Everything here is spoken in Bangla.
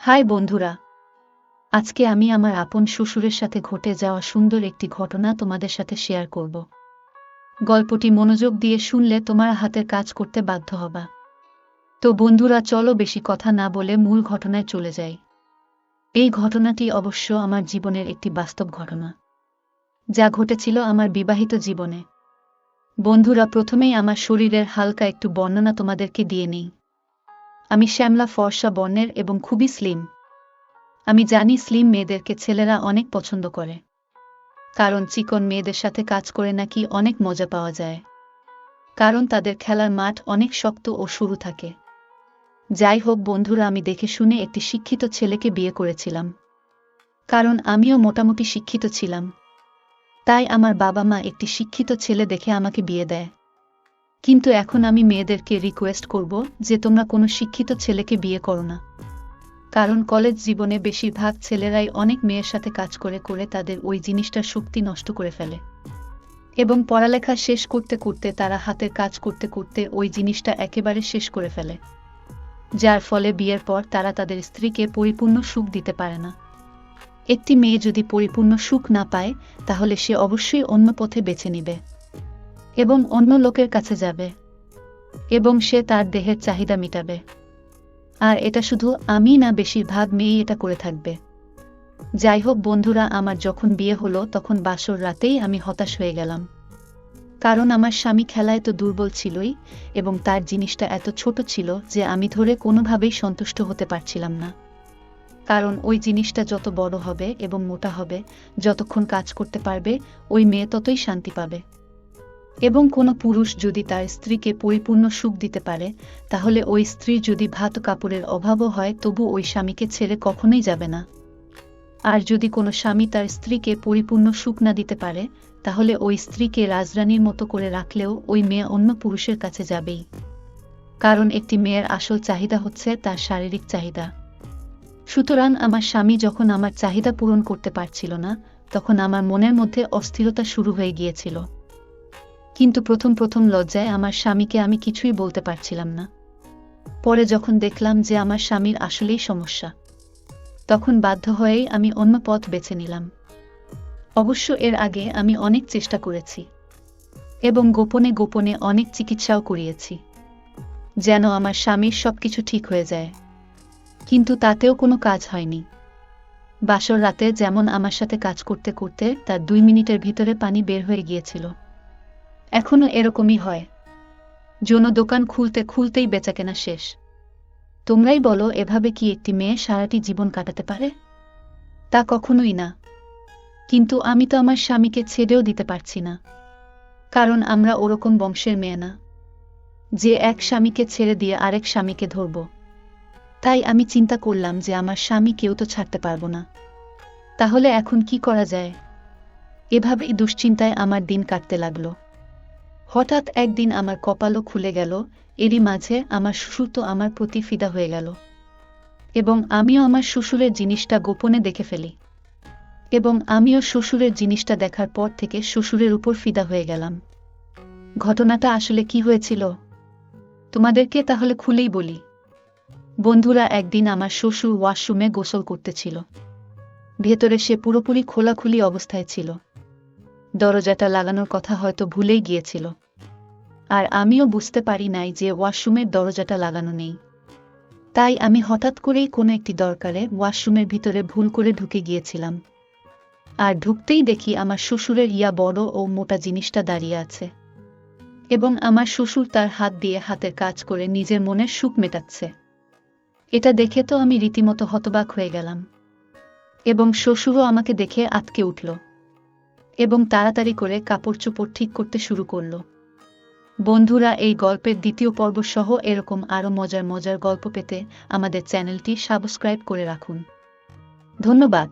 হাই বন্ধুরা। আজকে আমি আমার আপন শ্বশুরের সাথে ঘটে যাওয়া সুন্দর একটি ঘটনা তোমাদের সাথে শেয়ার করব। গল্পটি মনোযোগ দিয়ে শুনলে তোমার হাতের কাজ করতে বাধ্য হবা। তো বন্ধুরা, চলো বেশি কথা না বলে মূল ঘটনায় চলে যাই। এই ঘটনাটি অবশ্য আমার জীবনের একটি বাস্তব ঘটনা, যা ঘটেছিল আমার বিবাহিত জীবনে। বন্ধুরা, প্রথমেই আমার শরীরের হালকা একটু বর্ণনা তোমাদেরকে দিয়ে নেই। আমি শ্যামলা ফর্সা বর্ণের এবং খুবই স্লিম আমি জানি স্লিম মেয়েদেরকে ছেলেরা অনেক পছন্দ করে। কারণ চিকন মেয়েদের সাথে কাজ করে নাকি অনেক মজা পাওয়া যায়। কারণ তাদের খেলার মাঠ অনেক শক্ত ও সরু থাকে। যাই হোক বন্ধুরা, আমি দেখে শুনে একটি শিক্ষিত ছেলেকে বিয়ে করেছিলাম। কারণ আমিও মোটামুটি শিক্ষিত ছিলাম। তাই আমার বাবা মা একটি শিক্ষিত ছেলে দেখে আমাকে বিয়ে দেয়। কিন্তু এখন আমি মেয়েদেরকে রিকোয়েস্ট করব যে তোমরা কোনো শিক্ষিত ছেলেকে বিয়ে করো না। কারণ কলেজ জীবনে বেশিরভাগ ছেলেরাই অনেক মেয়ের সাথে কাজ করে করে তাদের ওই জিনিসটার শক্তি নষ্ট করে ফেলে। এবং পড়ালেখা শেষ করতে করতে তারা হাতের কাজ করতে করতে ওই জিনিসটা একেবারে শেষ করে ফেলে। যার ফলে বিয়ের পর তারা তাদের স্ত্রীকে পরিপূর্ণ সুখ দিতে পারে না। একটি মেয়ে যদি পরিপূর্ণ সুখ না পায়, তাহলে সে অবশ্যই অন্য পথে বেছে নিবে। এবং অন্য লোকের কাছে যাবে। এবং সে তার দেহের চাহিদা মিটাবে। আর এটা শুধু আমি না, বেশিরভাগ মেয়েই এটা করে থাকবে। যাই হোক বন্ধুরা, আমার যখন বিয়ে হলো, তখন বাসর রাতেই আমি হতাশ হয়ে গেলাম। কারণ আমার স্বামী খেলায় তো দুর্বল ছিলই, এবং তার জিনিসটা এত ছোট ছিল যে আমি ধরে কোনোভাবেই সন্তুষ্ট হতে পারছিলাম না। কারণ ওই জিনিসটা যত বড় হবে এবং মোটা হবে, যতক্ষণ কাজ করতে পারবে, ওই মেয়ে ততই শান্তি পাবে। এবং কোনো পুরুষ যদি তার স্ত্রীকে পরিপূর্ণ সুখ দিতে পারে, তাহলে ওই স্ত্রীর যদি ভাত কাপড়ের অভাবও হয়, তবু ওই স্বামীকে ছেড়ে কখনোই যাবে না। আর যদি কোনো স্বামী তার স্ত্রীকে পরিপূর্ণ সুখ না দিতে পারে, তাহলে ওই স্ত্রীকে রাজরানীর মতো করে রাখলেও ওই মেয়ে অন্য পুরুষের কাছে যাবেই। কারণ একটি মেয়ের আসল চাহিদা হচ্ছে তার শারীরিক চাহিদা। সুতরাং আমার স্বামী যখন আমার চাহিদা পূরণ করতে পারছিল না, তখন আমার মনের মধ্যে অস্থিরতা শুরু হয়ে গিয়েছিল। কিন্তু প্রথম প্রথম লজ্জায় আমার স্বামীকে আমি কিছুই বলতে পারছিলাম না। পরে যখন দেখলাম যে আমার স্বামীর আসলেই সমস্যা, তখন বাধ্য হয়েই আমি অন্য পথ বেছে নিলাম। অবশ্য এর আগে আমি অনেক চেষ্টা করেছি এবং গোপনে গোপনে অনেক চিকিৎসাও করিয়েছি, যেন আমার স্বামীর সব কিছু ঠিক হয়ে যায়। কিন্তু তাতেও কোনো কাজ হয়নি। বাসর রাতে যেমন আমার সাথে কাজ করতে করতে তার দুই মিনিটের ভিতরে পানি বের হয়ে গিয়েছিল। এখনও এরকমই হয়। যৌন দোকান খুলতে খুলতেই বেচাকেনা শেষ। তোমরাই বলো, এভাবে কি একটি মেয়ে সারাটি জীবন কাটাতে পারে? তা কখনোই না। কিন্তু আমি তো আমার স্বামীকে ছেড়েও দিতে পারছি না। কারণ আমরা ওরকম বংশের মেয়ে না। যে এক স্বামীকে ছেড়ে দিয়ে আরেক স্বামীকে ধরব। তাই আমি চিন্তা করলাম যে আমার স্বামী কেউ তো ছাড়তে পারব না। তাহলে এখন কি করা যায়? এভাবেই দুশ্চিন্তায় আমার দিন কাটতে লাগল। হঠাৎ একদিন আমার কপালও খুলে গেল, এরই মাঝে আমার শ্বশুর তো আমার প্রতি ফিদা হয়ে গেল। এবং আমিও আমার শ্বশুরের জিনিসটা গোপনে দেখে ফেলি। এবং আমিও শ্বশুরের জিনিসটা দেখার পর থেকে শ্বশুরের উপর ফিদা হয়ে গেলাম। ঘটনাটা আসলে কি হয়েছিল? তোমাদেরকে তাহলে খুলেই বলি। বন্ধুরা, একদিন আমার শ্বশুর ওয়াশরুমে গোসল করতেছিল ভেতরে সে পুরোপুরি খোলাখুলি অবস্থায় ছিল। দরজাটা লাগানোর কথা হয়তো ভুলেই গিয়েছিল। আর আমিও বুঝতে পারি নাই যে ওয়াশরুমের দরজাটা লাগানো নেই। তাই আমি হঠাৎ করেই কোনো একটি দরকারে ওয়াশরুমের ভিতরে ভুল করে ঢুকে গিয়েছিলাম। আর ঢুকতেই দেখি আমার শ্বশুরের ইয়া বড় ও মোটা জিনিসটা দাঁড়িয়ে আছে। এবং আমার শ্বশুর তার হাত দিয়ে হাতের কাজ করে নিজের মনের সুখ মেটাচ্ছে। এটা দেখে তো আমি রীতিমতো হতবাক হয়ে গেলাম। এবং শ্বশুরও আমাকে দেখে আটকে উঠল। এবং তাড়াতাড়ি করে কাপড় চোপড় ঠিক করতে শুরু করল। বন্ধুরা, এই গল্পের দ্বিতীয় পর্ব সহ এরকম আরও মজার মজার গল্প পেতে আমাদের চ্যানেলটি সাবস্ক্রাইব করে রাখুন। ধন্যবাদ।